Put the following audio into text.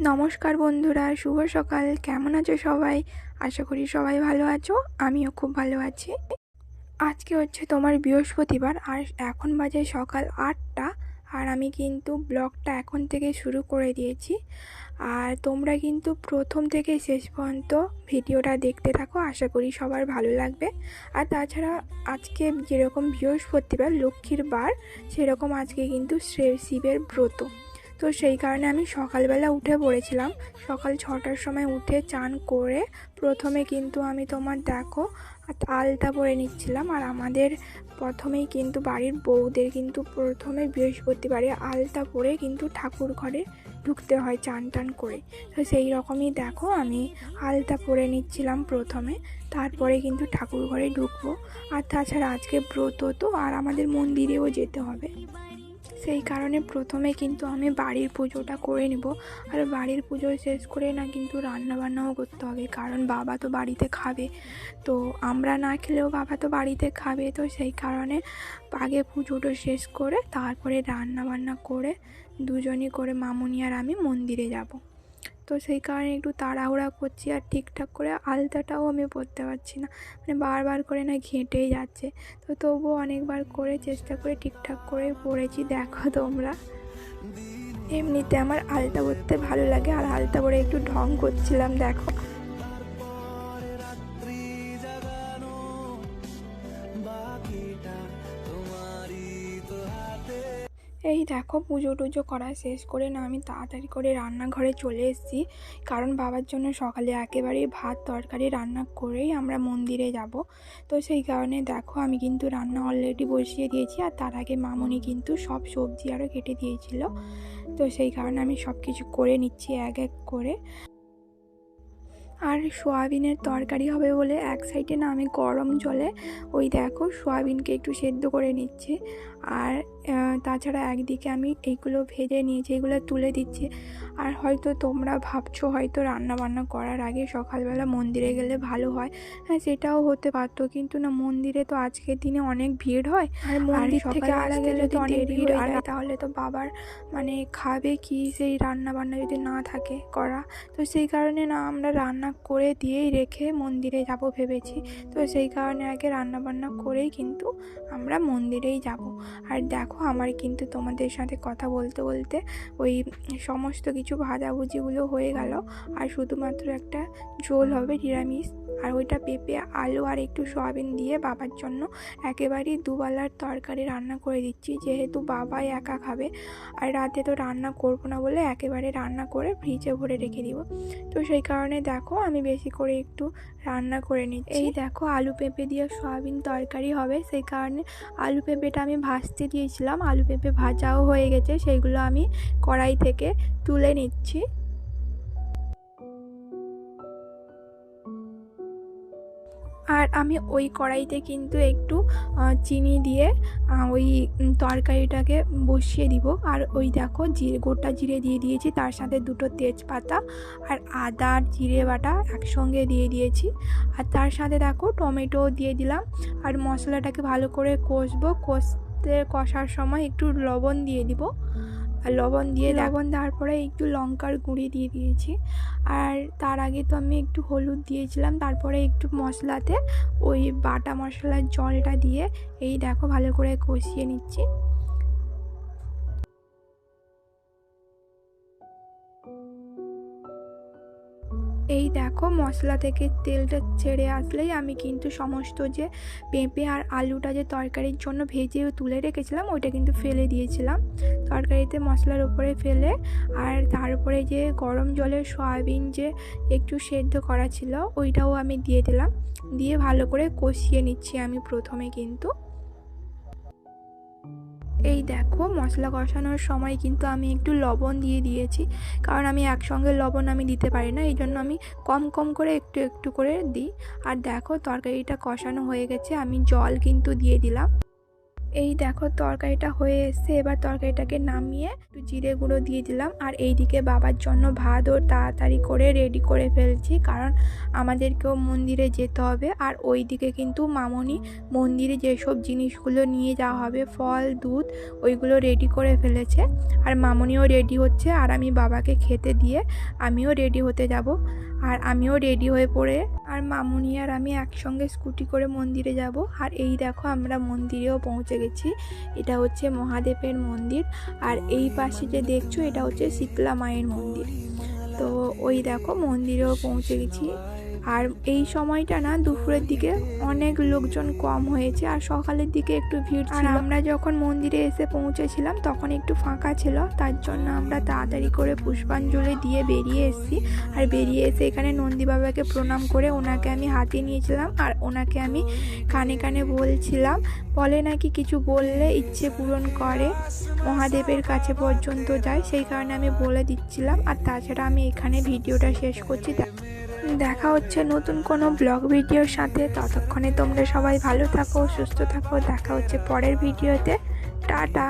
নমস্কার বন্ধুরা, শুভ সকাল। কেমন আছো সবাই? আশা করি সবাই ভালো আছো, আমিও খুব ভালো আছি। আজকে হচ্ছে তোমার বৃহস্পতিবার, আর এখন বাজে সকাল আটটা। আর আমি কিন্তু ব্লগটা এখন থেকে শুরু করে দিয়েছি। আর তোমরা কিন্তু প্রথম থেকে শেষ পর্যন্ত ভিডিওটা দেখতে থাকো, আশা করি সবার ভালো লাগবে। আর তাছাড়া আজকে যেরকম বৃহস্পতিবার, লক্ষ্মীর বার, সেরকম আজকে কিন্তু শিবের ব্রত। তো সেই কারণে আমি সকালবেলা উঠে পড়েছিলাম। সকাল ছটার সময় উঠে চান করে প্রথমে কিন্তু আমি তোমার দেখো আলতা পরে নিচ্ছিলাম। আর আমাদের প্রথমেই কিন্তু বাড়ির বউদের কিন্তু প্রথমে বৃহস্পতিবারে আলতা পরে কিন্তু ঠাকুর ঘরে ঢুকতে হয় চান টান করে। তো সেই রকমই দেখো আমি আলতা পরে নিচ্ছিলাম প্রথমে, তারপরে কিন্তু ঠাকুর ঘরে ঢুকবো। আর তাছাড়া আজকে ব্রত তো, আর আমাদের মন্দিরেও যেতে হবে। সেই কারণে প্রথমে কিন্তু আমি বাড়ির পুজোটা করে নেব। আর বাড়ির পুজো শেষ করে না কিন্তু রান্না বান্নাও করতে হবে, কারণ বাবা তো বাড়িতে খাবে। তো আমরা না খেলেও বাবা তো বাড়িতে খাবে, তো সেই কারণে আগে পুজোটা শেষ করে তারপরে রান্না বান্না করে দুজনই করে মামুনি আর আমি মন্দিরে যাব। তো সেই কারণে একটু তাড়াহুড়া করছি আর ঠিকঠাক করে আলতাটাও আমি পরতে পারছি না। মানে বারবার করে না ঘেঁটেই যাচ্ছে। তো তবুও অনেকবার করে চেষ্টা করে ঠিকঠাক করে পরেছি, দেখো তোমরা। এমনিতে আমার আলতা পরতে ভালো লাগে আর আলতা পরে একটু ঢং করছিলাম, দেখো। এই দেখো পুজো টুজো করা শেষ করে না, আমি তাড়াতাড়ি করে রান্নাঘরে চলে এসেছি। কারণ বাবার জন্য সকালে একেবারেই ভাত, তরকারি রান্না করেই আমরা মন্দিরে যাব। তো সেই কারণে দেখো আমি কিন্তু রান্না অলরেডি বসিয়ে দিয়েছি আর তার আগে মামনি কিন্তু সব সবজি আরও কেটে দিয়েছিল। তো সেই কারণে আমি সব কিছু করে নিচ্ছি এক এক করে। আর সোয়াবিনের তরকারি হবে বলে এক সাইডে না আমি গরম জলে ওই দেখো সোয়াবিনকে একটু সেদ্ধ করে নিচ্ছি। আর তাছাড়া একদিকে আমি এইগুলো ভেজে নিয়েছি এগুলো তুলে দিচ্ছি। আর হয়তো তোমরা ভাবছ হয়তো রান্না বান্না করার আগে সকালবেলা মন্দিরে গেলে ভালো হয়। হ্যাঁ সেটাও হতে পারতো কিন্তু না মন্দিরে তো আজকের দিনে অনেক ভিড় হয়। আর মন্দির থেকে আলা গেলে তো অনেক ভিড় আর তাহলে তো বাবার মানে খাবে কি সেই রান্না বান্না যদি না থাকে করা। তো সেই কারণে না আমরা রান্না করে দিয়েই রেখে মন্দিরে যাব ভেবেছি। তো সেই কারণে আগে রান্না বান্না করেই কিন্তু আমরা মন্দিরেই যাব। আর দেখো আমার কিন্তু তোমাদের সাথে কথা বলতে বলতে ওই সমস্ত কিছু ভাজাভুজিগুলো হয়ে গেল। আর শুধুমাত্র একটা ঝোল হবে, নিরামিষ। আর ওইটা পেঁপে, আলু আর একটু সয়াবিন দিয়ে বাবার জন্য একেবারেই দুবেলার তরকারি রান্না করে দিচ্ছি। যেহেতু বাবাই একা খাবে, আর রাতে তো রান্না করব না বলে একেবারে রান্না করে ফ্রিজে ভরে রেখে দিব। তো সেই কারণে দেখো আমি বেশি করে একটু রান্না করে নিচ্ছি। এই দেখো আলু পেঁপে দিয়ে সয়াবিন তরকারি হবে। সেই কারণে আলু পেঁপেটা আমি ভাজতে দিয়েছিলাম। আলু পেঁপে ভাজাও হয়ে গেছে। সেইগুলো আমি কড়াই থেকে তুলে নিচ্ছি। আর আমি ওই কড়াইতে কিন্তু একটু চিনি দিয়ে ওই তরকারিটাকে বসিয়ে দিব। আর ওই দেখো জিরে, গোটা জিরে দিয়ে দিয়েছি, তার সাথে দুটো তেজপাতা আর আদা আর জিরে বাটা একসঙ্গে দিয়ে দিয়েছি। আর তার সাথে দেখো টমেটো দিয়ে দিলাম। আর মশলাটাকে ভালো করে কষবো, কষতে, কষার সময় একটু লবণ দিয়ে দিব। আর লবণ দিয়ে লবণ দেওয়ার পরে একটু লঙ্কার গুঁড়ি দিয়ে দিয়েছি। আর তার আগে তো আমি একটু হলুদ দিয়েছিলাম তারপরে একটু মশলাতে ওই বাটা মশলার জলটা দিয়ে এই দেখো ভালো করে কষিয়ে নিচ্ছি। এই দেখো মশলা থেকে তেলটা ছেড়ে আসলেই আমি কিন্তু সমস্ত যে পেঁপে আর আলুটা যে তরকারির জন্য ভেজে তুলে রেখেছিলাম, ওইটা কিন্তু ফেলে দিয়েছিলাম। তরকারিতে মশলার উপরে ফেলে আর তার উপরে যে গরম জলে সয়াবিন যে একটু সেদ্ধ করা ছিল, ওইটাও আমি দিয়ে দিলাম। দিয়ে ভালো করে কষিয়ে নিচ্ছি আমি প্রথমে কিন্তু। এই দেখো মশলা কষানোর সময় কিন্তু আমি একটু লবণ দিয়ে দিয়েছি। কারণ আমি একসঙ্গে লবণ আমি দিতে পারি না, এই জন্য আমি কম কম করে একটু একটু করে দিই। আর দেখো তরকারিটা কষানো হয়ে গেছে, আমি জল কিন্তু দিয়ে দিলাম। এই দেখো তরকারিটা হয়ে এসছে। এবার তরকারিটাকে নামিয়ে একটু জিরে গুঁড়ো দিয়ে দিলাম। আর এইদিকে বাবার জন্য ভাত ও তাড়াতাড়ি করে রেডি করে ফেলছি, কারণ আমাদেরকেও মন্দিরে যেতে হবে। আর ওই দিকে কিন্তু মামনি মন্দিরে যেসব জিনিসগুলো নিয়ে যাওয়া হবে, ফল, দুধ, ওইগুলো রেডি করে ফেলেছে। আর মামনিও রেডি হচ্ছে, আর আমি বাবাকে খেতে দিয়ে আমিও রেডি হতে যাব। আর আমিও রেডি হয়ে পড়ে আর মামুনি আর আমি একসঙ্গে স্কুটি করে মন্দিরে যাব। আর এই দেখো আমরা মন্দিরেও পৌঁছে গেছি। এটা হচ্ছে মহাদেবের মন্দির। আর এই পাশে যে দেখছ, এটা হচ্ছে শীতলা মায়ের মন্দির। তো ওই দেখো মন্দিরেও পৌঁছে গেছি। আর এই সময়টা না দুপুরের দিকে অনেক লোকজন কম হয়েছে আর সকালের দিকে একটু ভিড় আর আমরা যখন মন্দিরে এসে পৌঁছেছিলাম তখন একটু ফাঁকা ছিল তার জন্য আমরা তাড়াতাড়ি করে পুষ্পাঞ্জলি দিয়ে বেরিয়ে এসেছি। আর বেরিয়ে এসে এখানে নন্দী বাবাকে প্রণাম করে ওনাকে আমি হাতে নিয়েছিলাম আর ওনাকে আমি কানে কানে বলছিলাম বলে নাকি কিছু বললে ইচ্ছে পূরণ করে মহাদেবের কাছে পর্যন্ত যায়। সেই কারণে আমি বলে দিচ্ছিলাম আর তাছাড়া আমি এখানে ভিডিওটা শেষ করছি। দেখা হচ্ছে নতুন কোনো ব্লগ ভিডিওর সাথে। ততক্ষণে তোমরা সবাই ভালো থাকো, সুস্থ থাকো। দেখা হচ্ছে পরের ভিডিওতে। টাটা।